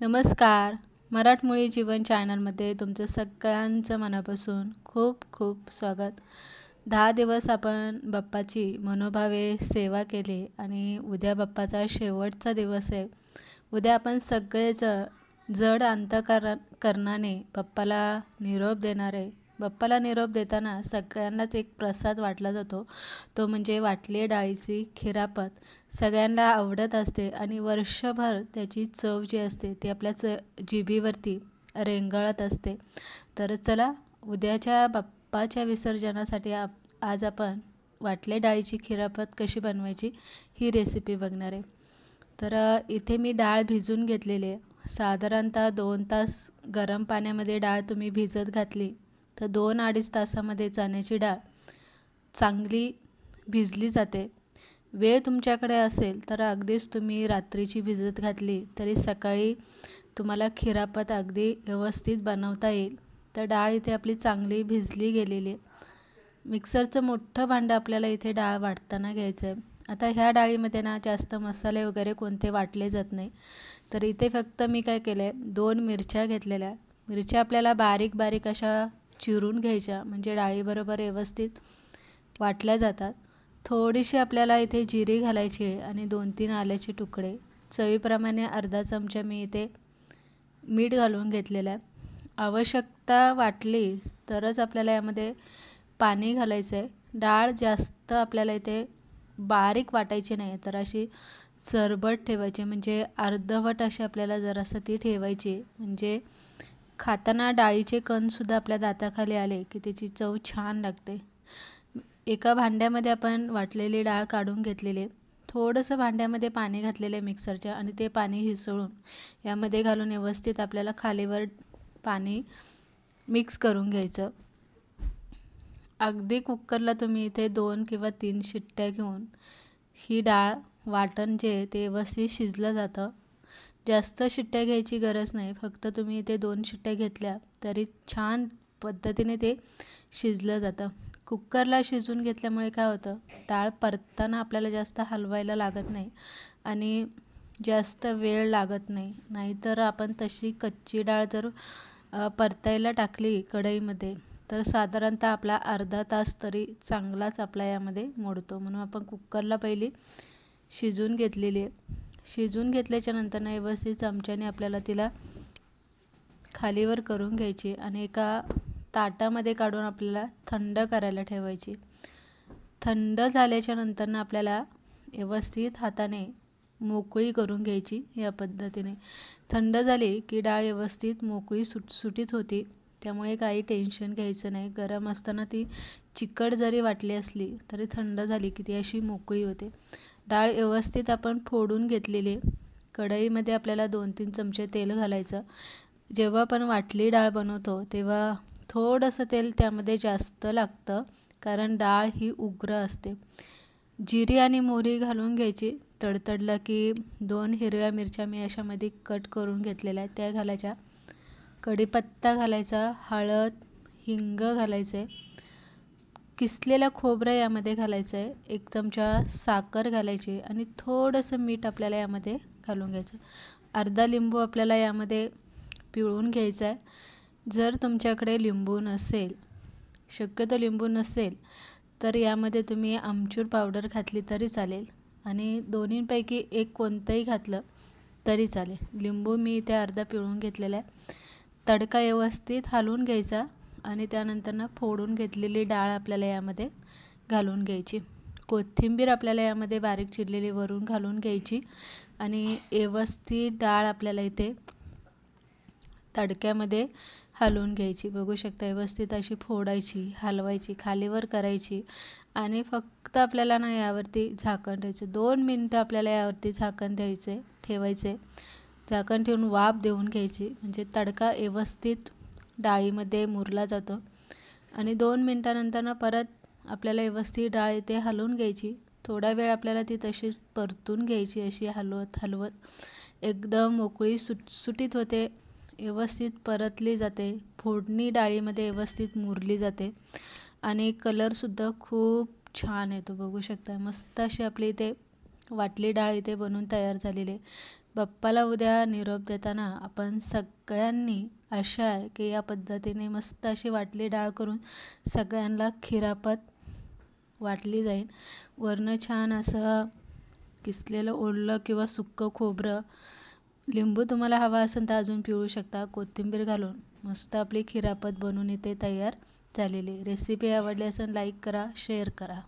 नमस्कार. मराठमोळी जीवन चॅनलमध्ये तुमचं सगळ्यांचं मनापासून खूप खूप स्वागत. दहा दिवस आपण बाप्पाची मनोभावे सेवा केली आणि उद्या बाप्पाचा शेवटचा दिवस आहे. उद्या आपण सगळेच जड अंतकरण करणाने बाप्पाला निरोप देणार आहे. बाप्पाला निरोप देताना सगळ्यांनाच एक प्रसाद वाटला जातो. तो म्हणजे वाटले डाळीची खिरापत. सगळ्यांना आवडत असते आणि वर्षभर त्याची चव जी असते ती आपल्या च जिभीवरती रेंगाळत असते. तर चला उद्याच्या बाप्पाच्या विसर्जनासाठी आप आज आपण वाटले डाळीची खिरापत कशी बनवायची ही रेसिपी बघणार आहे. तर इथे मी डाळ भिजून घेतलेली आहे. साधारणतः दोन तास गरम पाण्यामध्ये डाळ तुम्ही भिजत घातली तर दोन अडीच तासामध्ये चण्याची डाळ चांगली भिजली जाते. वेळ तुमच्याकडे असेल तर अगदीच तुम्ही रात्रीची भिजत घातली तरी सकाळी तुम्हाला खिरापत अगदी व्यवस्थित बनवता येईल. तर डाळ इथे आपली चांगली भिजली गेलेली आहे. मिक्सरचं मोठं भांडं आपल्याला इथे डाळ वाटताना घ्यायचं आहे आता ह्या डाळीमध्ये ना जास्त मसाले वगैरे कोणते वाटले जात नाही. तर इथे फक्त मी काय केलं आहे दोन मिरच्या घेतलेल्या. मिरच्या आपल्याला बारीक बारीक अशा चिरून घ्यायच्या म्हणजे डाळीबरोबर व्यवस्थित वाटल्या जातात. थोडीशी आपल्याला इथे जिरी घालायची आहे आणि दोन तीन आल्याचे तुकडे. चवीप्रमाणे अर्धा चमचा मी इथे मीठ घालून घेतलेलं आहे. आवश्यकता वाटली तरच आपल्याला यामध्ये पाणी घालायचं आहे. डाळ जास्त आपल्याला इथे बारीक वाटायची नाही तर अशी चरबट ठेवायची म्हणजे अर्धवट अशी आपल्याला जरासं ती ठेवायची म्हणजे खाताना डाळीचे कणसुद्धा आपल्या दाताखाली आले की त्याची चव छान लागते. एका भांड्यामध्ये आपण वाटलेली डाळ काढून घेतलेली थोडंसं भांड्यामध्ये पाणी घातलेलं आहे मिक्सरच्या आणि ते पाणी हिसळून यामध्ये घालून व्यवस्थित आपल्याला खालीवर पाणी मिक्स करून घ्यायचं. अगदी कुकरला तुम्ही इथे दोन किंवा तीन शिट्ट्या घेऊन ही डाळ वाटण जे ते व्यवस्थित शिजलं जातं. जास्त शिट्ट्या घ्यायची गरज नाही. फक्त तुम्ही इथे दोन शिट्ट्या घेतल्या तरी छान पद्धतीने ते शिजलं जातं. कुकरला शिजून घेतल्यामुळे काय होतं? डाळ परतताना आपल्याला जास्त हलवायला लागत नाही आणि जास्त वेळ लागत नाही. नाहीतर आपण तशी कच्ची डाळ जर परतायला टाकली कढईमध्ये तर साधारणतः आपला अर्धा तास तरी चांगलाच आपला यामध्ये मोडतो. म्हणून आपण कुकरला पहिली शिजून घेतलेली आहे. शिजून घेतल्याच्या नंतर व्यवस्थित चमच्याने आपल्याला तिला खालीवर करून घ्यायची आणि एका ताटामध्ये काढून आपल्याला थंड करायला ठेवायची. थंड झाल्याच्यानंतर आपल्याला व्यवस्थित हाताने मोकळी करून घ्यायची या पद्धतीने. थंड झाली की डाळ व्यवस्थित मोकळी सुटसुटीत होती. त्यामुळे काही टेन्शन घ्यायचं नाही. गरम असताना ती चिकट जरी वाटली असली तरी थंड झाली की ती अशी मोकळी होते. डाळ व्यवस्थित आपण फोडून घेतलेली कढईमध्ये आपल्याला दोन तीन चमचे तेल घालायचं. जेव्हा आपण वाटली डाळ बनवतो तेव्हा थोडंसं तेल त्यामध्ये जास्त लागतं कारण डाळ ही उग्र असते. जिरी आणि मोहरी घालून घ्यायची. तडतडलं की दोन हिरव्या मिरच्या मी अशामध्ये कट करून घेतलेल्या आहेत त्या घालायच्या. कढीपत्ता घालायचा हळद हिंग घालायचे. किसलेलं खोबरं यामध्ये घालायचं आहे? एक चमचा साखर घालायची आणि थोडंसं मीठ आपल्याला यामध्ये घालून घ्यायचं अर्धा लिंबू आपल्याला यामध्ये पिळून घ्यायचा आहे. जर तुमच्याकडे लिंबू नसेल शक्यतो लिंबू नसेल तर यामध्ये तुम्ही आमचूर पावडर घातली तरी चालेल आणि दोन्हींपैकी एक कोणतंही घातलं तरी चालेल. लिंबू मी इथे अर्धा पिळून घेतलेला आहे. तडका व्यवस्थित हलवून घ्यायचा. आणि त्यानंतर ना फोडून घेतलेली डाळ आपल्याला यामध्ये घालून घ्यायची. कोथिंबीर आपल्याला यामध्ये बारीक चिरलेली वरून घालून घ्यायची. आणि व्यवस्थित डाळ आपल्याला इथे तडक्यामध्ये हलवून घ्यायची. बघू शकता व्यवस्थित अशी फोडायची हलवायची खालीवर करायची. आणि फक्त आपल्याला ना यावरती झाकण द्यायचं दोन मिनटं आपल्याला यावरती झाकण द्यायचे ठेवायचे. झाकण ठेवून वाफ देऊन घ्यायची. म्हणजे तडका व्यवस्थित डाळीमध्ये मुरला जातो. आणि दोन मिनटानंतर ना परत आपल्याला व्यवस्थित डाळ इथे हलवून घ्यायची. थोडा वेळ आपल्याला ती तशीच परतून घ्यायची अशी हलवत हलवत. एकदम मोकळी सुटसुटीत होते. व्यवस्थित परतली जाते. फोडणी डाळीमध्ये व्यवस्थित मुरली जाते. आणि कलरसुद्धा खूप छान येतो. बघू शकता मस्त अशी आपली इथे वाटली डाळ इथे बनवून तयार झालेली आहे. बाप्पाला उद्या निरोप देताना आपण सगळ्यांनी आशा आहे की या पद्धतीने मस्त अशी वाटली डाळ करून सगळ्यांना खिरापत वाटली जाईल. वरनं छान असं किसलेलं ओलं किंवा सुक्कं खोबरं. लिंबू तुम्हाला हवा असेल तर अजून पिळू शकता. कोथिंबीर घालून मस्त आपली खिरापत बनवून इथे तयार झालेली रेसिपी आवडली असेल लाईक करा शेअर करा.